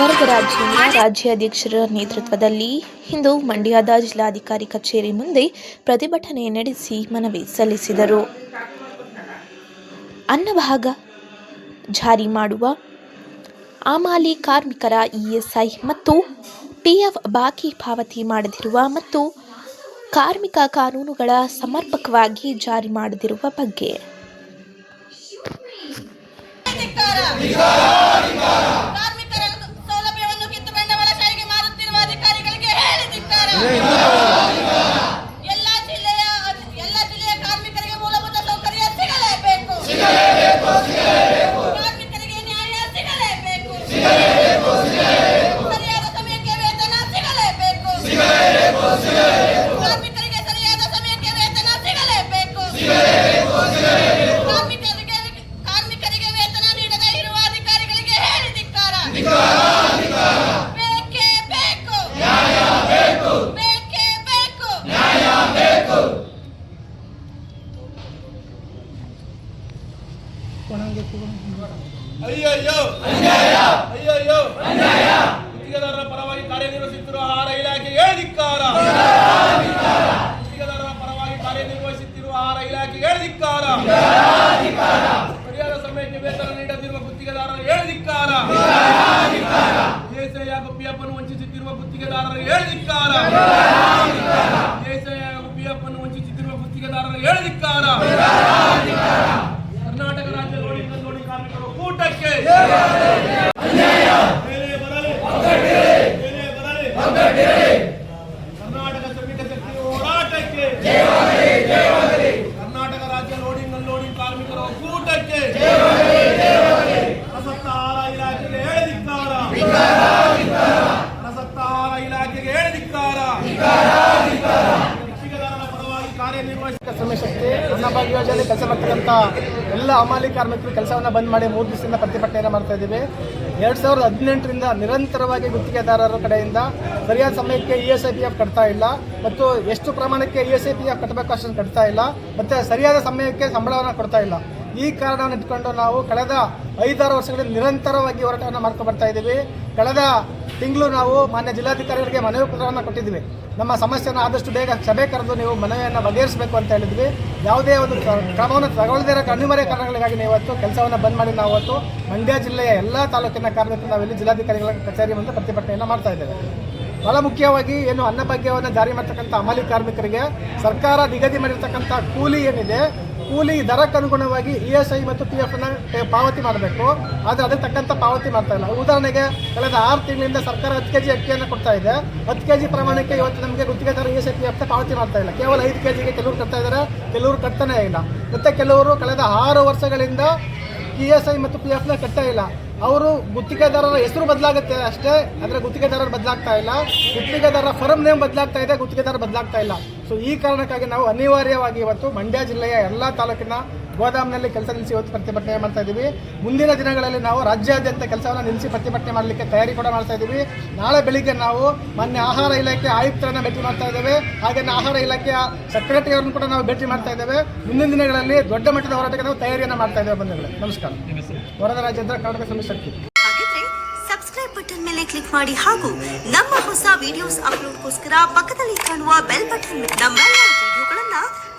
ವರದರಾಜೇಂದ್ರ ರಾಜ್ಯಾಧ್ಯಕ್ಷರ ನೇತೃತ್ವದಲ್ಲಿ ಇಂದು ಮಂಡ್ಯದ ಜಿಲ್ಲಾಧಿಕಾರಿ ಕಚೇರಿ ಮುಂದೆ ಪ್ರತಿಭಟನೆ ನಡೆಸಿ ಮನವಿ ಸಲ್ಲಿಸಿದರು. ಅನ್ನಭಾಗ ಜಾರಿ ಮಾಡುವ ಆಮಾಲಿ ಕಾರ್ಮಿಕರ ಇಎಸ್ಐ ಮತ್ತು ಪಿಎಫ್ ಬಾಕಿ ಪಾವತಿ ಮಾಡದಿರುವ ಮತ್ತು ಕಾರ್ಮಿಕ ಕಾನೂನುಗಳ ಸಮರ್ಪಕವಾಗಿ ಜಾರಿ ಮಾಡದಿರುವ ಬಗ್ಗೆ ಧಿಕ್ಕಾರ. ಕಾರ್ಮಿಕರ ಸೌಲಭ್ಯವನ್ನು ಕಿತ್ತು ಬಂಡವಾಳಶಾಹಿಗೆ ಮಾರುತ್ತಿರುವ ಅಧಿಕಾರಿಗಳಿಗೆ ಹೇಳಿ ಧಿಕ್ಕಾರ. ಎಲ್ಲ ಜಿಲ್ಲೆಯ ಎಲ್ಲ ಜಿಲ್ಲೆಯ ಕಾರ್ಮಿಕರಿಗೆ ಮೂಲಭೂತ ಸೌಕರ್ಯ ಸಿಗಲೇಬೇಕು ಕಾರ್ಮಿಕರಿಗೆ ನ್ಯಾಯ ಸಿಗಲೇಬೇಕು ಸರಿಯಾದ ಸಮಯಕ್ಕೆ ವೇತನ ಸಿಗಲೇಬೇಕು ಕಾರ್ಮಿಕರಿಗೆ ಸರಿಯಾದ ಸಮಯಕ್ಕೆ ವೇತನ ಸಿಗಲೇಬೇಕು ಕಾರ್ಮಿಕರಿಗೆ ಕಾರ್ಮಿಕರಿಗೆ ವೇತನ ನೀಡದೇ ಇರುವ ಅಧಿಕಾರಿಗಳಿಗೆ ಹೇಳಿ ಧಿಕ್ಕಾರ ಬೇಕೇ ಬೇಕು ಬೇಕೇ ಬೇಕು ಅಯ್ಯಯ್ಯೋ! ಅಯ್ಯಯ್ಯೋ! ಗುತ್ತಿಗೆದಾರರ ಪರವಾಗಿ ಕಾರ್ಯನಿರ್ವಹಿಸುತ್ತಿರುವ ಆಹಾರ ಇಲಾಖೆಗೆ ಧಿಕ್ಕಾರ? ಗುತ್ತಿಗೆದಾರರ ಪರವಾಗಿ ಕಾರ್ಯನಿರ್ವಹಿಸುತ್ತಿರುವ ಆಹಾರ ಇಲಾಖೆಗೆ ಧಿಕ್ಕಾರ? ಸರಿಯಾದ ಸಮಯಕ್ಕೆ ವೇತನ ನೀಡದಿರುವ ಗುತ್ತಿಗೆದಾರರ ಹಾಗೂ ಪಿಎಫ್ ಅನ್ನು ವಂಚಿಸುತ್ತಿರುವ ಗುತ್ತಿಗೆದಾರರ ಹೇಳಿಧಿಕ್ಕಾರ ದೇಸಾಯಿ ಹಾಗೂ ಪಿಎಫ್ ಅನ್ನು ವಂಚಿಸುತ್ತಿರುವ ಗುತ್ತಿಗೆದಾರರ ಹೇಳಿಧಿಕ್ಕಾರ ಕರ್ನಾಟಕ ರಾಜ್ಯ ಲೋಡಿಂಗ್ ಲೋಡಿಂಗ್ ಬರಲಿ ಕರ್ನಾಟಕ ಶ್ರಮಿಕ ಶಕ್ತಿ ಕರ್ನಾಟಕ ರಾಜ್ಯ ಲೋಡಿಂಗ್ ಅನ್ಲೋಡಿಂಗ್ ಕಾರ್ಮಿಕರ ಕೂಟಕ್ಕೆ ಪ್ರಸಕ್ತ ಆಹಾರ ಇಲಾಖೆಗೆ ಹೇಳಿದಿಕ್ಕಾರ ಪ್ರಸಕ್ತ ಆಹಾರ ಇಲಾಖೆಗೆ ಹೇಳಿದಿಕ್ಕಾರ ಗುತ್ತಿಗೆದಾರರ ಪರವಾಗಿ ಕಾರ್ಯನಿರ್ವಹಿಸಿದ ಶಕ್ತಿ ಅನ್ನಭಾಗ್ಯ ಯೋಜನೆ ಕೆಲಸ ಮಾಡ್ತಕ್ಕಂಥ ಎಲ್ಲ ಅಮಾಲಿ ಕಾರ್ಮಿಕರು ಕೆಲಸವನ್ನು ಬಂದ್ ಮಾಡಿ ಮೂರು ದಿವಸದಿಂದ ಪ್ರತಿಭಟನೆಯನ್ನು ಮಾಡ್ತಾ ಇದ್ದೀವಿ. ಎರಡು ಸಾವಿರದ ಹದಿನೆಂಟರಿಂದ ನಿರಂತರವಾಗಿ ಗುತ್ತಿಗೆದಾರರ ಕಡೆಯಿಂದ ಸರಿಯಾದ ಸಮಯಕ್ಕೆ E S I P F ಕಟ್ತಾ ಇಲ್ಲ ಮತ್ತು ಎಷ್ಟು ಪ್ರಮಾಣಕ್ಕೆ E S I P F ಕಟ್ಟಬೇಕು ಅಷ್ಟನ್ನು ಕಟ್ತಾ ಇಲ್ಲ ಮತ್ತು ಸರಿಯಾದ ಸಮಯಕ್ಕೆ ಸಂಬಳವನ್ನು ಕೊಡ್ತಾ ಇಲ್ಲ. ಈ ಕಾರಣವನ್ನು ಇಟ್ಕೊಂಡು ನಾವು ಕಳೆದ ಐದಾರು ವರ್ಷಗಳಿಂದ ನಿರಂತರವಾಗಿ ಹೋರಾಟವನ್ನು ಮಾಡ್ಕೊಂಡು ಬರ್ತಾ ಇದ್ದೀವಿ. ಕಳೆದ ತಿಂಗಳು ನಾವು ಮಾನ್ಯ ಜಿಲ್ಲಾಧಿಕಾರಿಗಳಿಗೆ ಮನವಿ ಪತ್ರವನ್ನು ಕೊಟ್ಟಿದ್ವಿ. ನಮ್ಮ ಸಮಸ್ಯೆಯನ್ನು ಆದಷ್ಟು ಬೇಗ ಸಭೆ ಕರೆದು ನೀವು ಮನವಿಯನ್ನು ಬಗೆಹರಿಸಬೇಕು ಅಂತ ಹೇಳಿದ್ವಿ. ಯಾವುದೇ ಒಂದು ಕ್ರಮವನ್ನು ತಗೊಳ್ಳದೇ ಇರೋ ಅನಿವಾರ್ಯ ಕಾರಣಗಳಿಗಾಗಿ ನೀವು ಇವತ್ತು ಕೆಲಸವನ್ನು ಬಂದ್ ಮಾಡಿ ನಾವು ಇವತ್ತು ಮಂಡ್ಯ ಜಿಲ್ಲೆಯ ಎಲ್ಲ ತಾಲೂಕಿನ ಕಾರ್ಮಿಕರು ನಾವಿಲ್ಲಿ ಜಿಲ್ಲಾಧಿಕಾರಿಗಳ ಕಚೇರಿ ಮುಂದೆ ಪ್ರತಿಭಟನೆಯನ್ನು ಮಾಡ್ತಾ ಇದ್ದೇವೆ. ಬಹಳ ಮುಖ್ಯವಾಗಿ ಏನು ಅನ್ನಭಾಗ್ಯವನ್ನು ಜಾರಿ ಮಾಡ್ತಕ್ಕಂಥ ಅಮಲಿ ಕಾರ್ಮಿಕರಿಗೆ ಸರ್ಕಾರ ನಿಗದಿ ಮಾಡಿರ್ತಕ್ಕಂಥ ಕೂಲಿ ಏನಿದೆ ಕೂಲಿ ದರಕ್ಕೆ ಅನುಗುಣವಾಗಿ ಇ ಎಸ್ ಐ ಮತ್ತು ಪಿ ಎಫ್ ಪಾವತಿ ಮಾಡಬೇಕು. ಆದರೆ ಅದಕ್ಕೆ ತಕ್ಕಂಥ ಪಾವತಿ ಮಾಡ್ತಾ ಇಲ್ಲ. ಉದಾಹರಣೆಗೆ ಕಳೆದ ಆರು ತಿಂಗಳಿಂದ ಸರ್ಕಾರ ಹತ್ತು ಕೆ ಜಿ ಅಕ್ಕಿಯನ್ನು ಕೊಡ್ತಾ ಇದೆ. ಹತ್ತು ಕೆ ಜಿ ಪ್ರಮಾಣಕ್ಕೆ ಇವತ್ತು ನಮಗೆ ಗುತ್ತಿಗೆದಾರ E S I, P F ಪಾವತಿ ಮಾಡ್ತಾ ಇಲ್ಲ. ಕೇವಲ ಐದು ಕೆ ಜಿಗೆ ಕೆಲವರು ಕಟ್ತಾ ಇದ್ದಾರೆ ಕೆಲವರು ಕಟ್ತಾನೇ ಇಲ್ಲ. ಮತ್ತೆ ಕೆಲವರು ಕಳೆದ ಆರು ವರ್ಷಗಳಿಂದ ಇ ಎಸ್ ಐ ಮತ್ತು ಪಿ ಎಫ್ನ ಕಟ್ತಾ ಇಲ್ಲ. ಅವರು ಗುತ್ತಿಗೆದಾರರ ಹೆಸರು ಬದಲಾಗುತ್ತೆ ಅಷ್ಟೇ, ಅಂದರೆ ಗುತ್ತಿಗೆದಾರರು ಬದಲಾಗ್ತಾ ಇಲ್ಲ. ಗುತ್ತಿಗೆದಾರರ ಫರ್ಮ್ ನೇಮ್ ಬದಲಾಗ್ತಾ ಇದೆ ಗುತ್ತಿಗೆದಾರ ಬದಲಾಗ್ತಾ ಇಲ್ಲ. ಸೊ ಈ ಕಾರಣಕ್ಕಾಗಿ ನಾವು ಅನಿವಾರ್ಯವಾಗಿ ಇವತ್ತು ಮಂಡ್ಯ ಜಿಲ್ಲೆಯ ಎಲ್ಲ ತಾಲೂಕಿನ ಗೋದಾಮ್ನಲ್ಲಿ ಕೆಲಸ ನಿಲ್ಲಿಸಿ ಇವತ್ತು ಪ್ರತಿಭಟನೆ ಮಾಡ್ತಾ ಇದ್ದೀವಿ. ಮುಂದಿನ ದಿನಗಳಲ್ಲಿ ನಾವು ರಾಜ್ಯಾದ್ಯಂತ ಕೆಲಸವನ್ನು ನಿಲ್ಲಿಸಿ ಪ್ರತಿಭಟನೆ ಮಾಡಲಿಕ್ಕೆ ತಯಾರಿ ಕೂಡ ಮಾಡ್ತಾ ಇದ್ದೀವಿ. ನಾಳೆ ಬೆಳಿಗ್ಗೆ ನಾವು ಮೊನ್ನೆ ಆಹಾರ ಇಲಾಖೆ ಆಯುಕ್ತರನ್ನು ಭೇಟಿ ಮಾಡ್ತಾ ಇದ್ದೇವೆ. ಹಾಗೆ ಆಹಾರ ಇಲಾಖೆಯ ಸೆಕ್ರೆಟರಿ ಅವರನ್ನು ಕೂಡ ನಾವು ಭೇಟಿ ಮಾಡ್ತಾ ಇದ್ದೇವೆ. ಮುಂದಿನ ದಿನಗಳಲ್ಲಿ ದೊಡ್ಡ ಮಟ್ಟದ ಹೋರಾಟಕ್ಕೆ ನಾವು ತಯಾರಿಯನ್ನು ಮಾಡ್ತಾ ಇದ್ದೇವೆ ಬಂಧುಗಳೇ. ನಮಸ್ಕಾರ. ವರದರಾಜೇಂದ್ರ ಕರ್ನಾಟಕ ಸಮಿತಿ ಸಬ್ಸ್ಕ್ರೈಬ್ ಬಟನ್ ಮೇಲೆ ಕ್ಲಿಕ್ ಮಾಡಿ ಹಾಗೂ ನಮ್ಮ ಹೊಸ ವಿಡಿಯೋಸ್ ಅಪ್ಲೋಡ್ಗೋಸ್ಕರ ಪಕ್ಕದಲ್ಲಿ ಕಾಣುವ ಬೆಲ್ ಬಟನ್ ನಮ್ಮೆಲ್ಲ ವಿಡಿಯೋಗಳನ್ನ